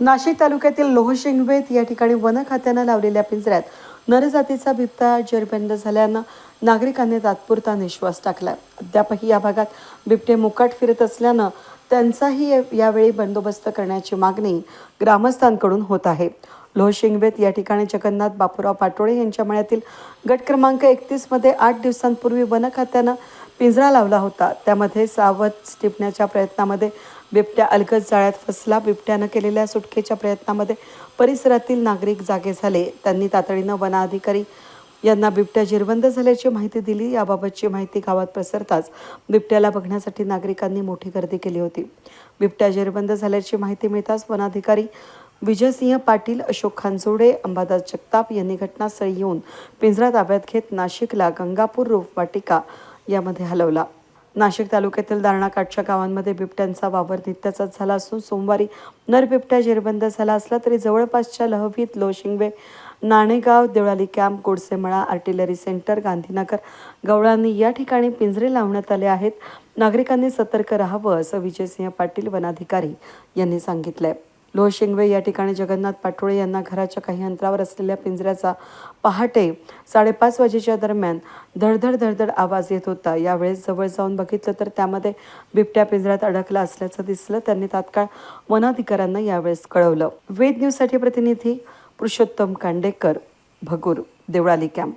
नाशिक तालुक्यातील लोहशिंगवेत या ठिकाणी वन खात्यानं लावलेल्या पिंजऱ्यात नरजातीचा बिबटा जेरबंद झाल्यानं नागरिकांनी तात्पुरता निश्वास टाकला. अद्यापही या भागात बिबटे मुकाट फिरत असल्यानं त्यांचाही यावेळी बंदोबस्त करण्याची मागणी ग्रामस्थांकडून होत आहे. लोहशिंगवेत या ठिकाणी जगन्नाथ बापूराव पाटोळे यांच्या मळ्यातील गट क्रमांक एकतीसमध्ये आठ दिवसांपूर्वी वन खात्यानं पिंजरा लावला होता. त्यामध्ये सावध टिपण्याच्या प्रयत्नामध्ये बिबट्या अलगद जाळ्यात फसला. बिबट्यानं केलेल्या सुटकेच्या प्रयत्नामध्ये परिसरातील नागरिक जागे झाले. त्यांनी तातडीनं वनाधिकारी यांना बिबट्या जिरबंद झाल्याची माहिती दिली. याबाबतची माहिती गावात पसरताच बिबट्याला बघण्यासाठी नागरिकांनी मोठी गर्दी केली होती. बिबट्या जिरबंद झाल्याची माहिती मिळताच वनाधिकारी विजयसिंह पाटील अशोक खानजोडे अंबादास जगताप यांनी घटनास्थळी येऊन पिंजरा ताब्यात घेत नाशिकला गंगापूर रोप वाटिका यामध्ये हलवला. नाशिक तालुक्यातील दारणाकाठच्या गावांमध्ये बिबट्यांचा वावर नित्याचाच झाला असून सोमवारी नर बिबट्या जेरबंद झाला असला तरी जवळपासच्या Lahavit Loshingwe Nanegaon Deolali camp Godsemala artillery centre Gandhinagar गवळांनी या ठिकाणी पिंजरे लावण्यात आले आहेत. नागरिकांनी सतर्क राहावं असं विजयसिंह पाटील वनाधिकारी यांनी सांगितलंय. लोहशिंगवे या ठिकाणी जगन्नाथ पाटोळे यांना घराच्या काही अंतरावर असलेल्या पिंजऱ्याचा पहाटे साडेपाच वाजेच्या दरम्यान धडधड धडधड आवाज येत होता. यावेळेस जवळ जाऊन बघितलं तर त्यामध्ये बिबट्या पिंजऱ्यात अडकला असल्याचं दिसलं. त्यांनी तात्काळ वनाधिकाऱ्यांना यावेळेस कळवलं. वेद न्यूजसाठी प्रतिनिधी पुरुषोत्तम कांडेकर भगूर देवळाली कॅम्प.